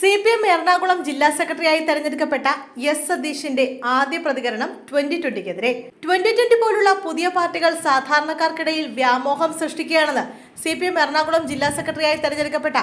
C P M Ernakulam ജില്ലാ സെക്രട്ടറിയായി തെരഞ്ഞെടുക്കപ്പെട്ട എസ് സതീഷിന്റെ ആദ്യ പ്രതികരണം ട്വന്റി ട്വന്റിക്കെതിരെ. ട്വന്റി ട്വന്റി പോലുള്ള പുതിയ പാർട്ടികൾ സാധാരണക്കാർക്കിടയിൽ വ്യാമോഹം സൃഷ്ടിക്കുകയാണെന്ന് സി പി എം എറണാകുളം ജില്ലാ സെക്രട്ടറിയായി തെരഞ്ഞെടുക്കപ്പെട്ട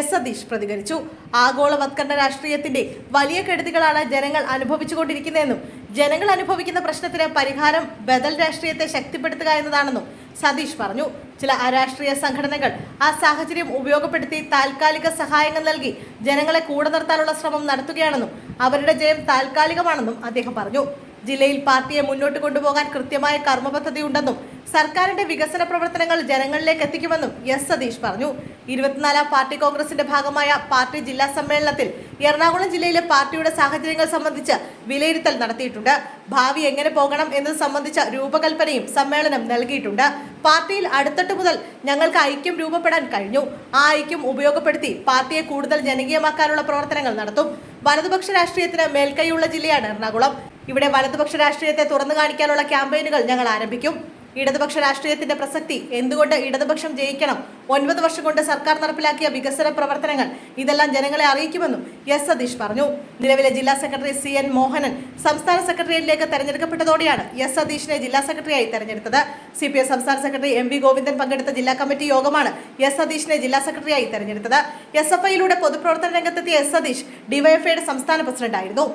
എസ് സതീഷ് പ്രതികരിച്ചു. ആഗോളവത്കരണ രാഷ്ട്രീയത്തിന്റെ വലിയ കെടുതികളാണ് ജനങ്ങൾ അനുഭവിച്ചുകൊണ്ടിരിക്കുന്നതെന്നും ജനങ്ങൾ അനുഭവിക്കുന്ന പ്രശ്നത്തിന് പരിഹാരം ബദൽ രാഷ്ട്രീയത്തെ ശക്തിപ്പെടുത്തുക എന്നതാണെന്നും സതീഷ് പറഞ്ഞു. ചില അരാഷ്ട്രീയ സംഘടനകൾ ആ സാഹചര്യം ഉപയോഗപ്പെടുത്തി താൽക്കാലിക സഹായങ്ങൾ നൽകി ജനങ്ങളെ കൂടെ നിർത്താനുള്ള ശ്രമം നടത്തുകയാണെന്നും അവരുടെ ജയം താൽക്കാലികമാണെന്നും അദ്ദേഹം പറഞ്ഞു. ജില്ലയിൽ പാർട്ടിയെ മുന്നോട്ട് കൊണ്ടുപോകാൻ കൃത്യമായ കർമ്മപദ്ധതിയുണ്ടെന്നും സർക്കാരിന്റെ വികസന പ്രവർത്തനങ്ങൾ ജനങ്ങളിലേക്ക് എത്തിക്കുമെന്നും എസ് സതീഷ് പറഞ്ഞു. ഇരുപത്തിനാലാം പാർട്ടി കോൺഗ്രസിന്റെ ഭാഗമായ പാർട്ടി ജില്ലാ സമ്മേളനത്തിൽ എറണാകുളം ജില്ലയിലെ പാർട്ടിയുടെ സാഹചര്യങ്ങൾ സംബന്ധിച്ച് വിലയിരുത്തൽ നടത്തിയിട്ടുണ്ട്. ഭാവി എങ്ങനെ പോകണം എന്നത് സംബന്ധിച്ച രൂപകൽപ്പനയും സമ്മേളനം നൽകിയിട്ടുണ്ട്. പാർട്ടിയിൽ അടുത്തിട്ട് മുതൽ ഞങ്ങൾക്ക് ഐക്യം രൂപപ്പെടാൻ കഴിഞ്ഞു. ആ ഐക്യം ഉപയോഗപ്പെടുത്തി പാർട്ടിയെ കൂടുതൽ ജനകീയമാക്കാനുള്ള പ്രവർത്തനങ്ങൾ നടത്തും. വലതുപക്ഷ രാഷ്ട്രീയത്തിന് മേൽക്കൈയുള്ള ജില്ലയാണ് എറണാകുളം. ഇവിടെ വലതുപക്ഷ രാഷ്ട്രീയത്തെ തുറന്നു കാണിക്കാനുള്ള ക്യാമ്പയിനുകൾ ഞങ്ങൾ ആരംഭിക്കും. ഇടതുപക്ഷ രാഷ്ട്രീയത്തിന്റെ പ്രസക്തി എന്തുകൊണ്ട് ഇടതുപക്ഷം ജയിക്കണം? ഒൻപത് വർഷം കൊണ്ട് സർക്കാർ നടപ്പിലാക്കിയ വികസന പ്രവർത്തനങ്ങൾ ഇതെല്ലാം ജനങ്ങളെ അറിയിക്കുമെന്നും എസ് സതീഷ് പറഞ്ഞു. നിലവിലെ ജില്ലാ സെക്രട്ടറി സി എൻ മോഹനൻ സംസ്ഥാന സെക്രട്ടേറിയറ്റിലേക്ക് തെരഞ്ഞെടുക്കപ്പെട്ടതോടെയാണ് എസ് സതീഷിനെ ജില്ലാ സെക്രട്ടറിയായി തെരഞ്ഞെടുത്തത്. സി പി എം സംസ്ഥാന സെക്രട്ടറി എം വി ഗോവിന്ദൻ പങ്കെടുത്ത ജില്ലാ കമ്മിറ്റി യോഗമാണ് എസ് സതീഷിനെ ജില്ലാ സെക്രട്ടറിയായി തെരഞ്ഞെടുത്തത്. എസ് എഫ് ഐയിലൂടെ പൊതുപ്രവർത്തന രംഗത്തെത്തിയ എസ് സതീഷ് ഡിവൈഎഫ്ഐയുടെ സംസ്ഥാന പ്രസിഡന്റായിരുന്നു.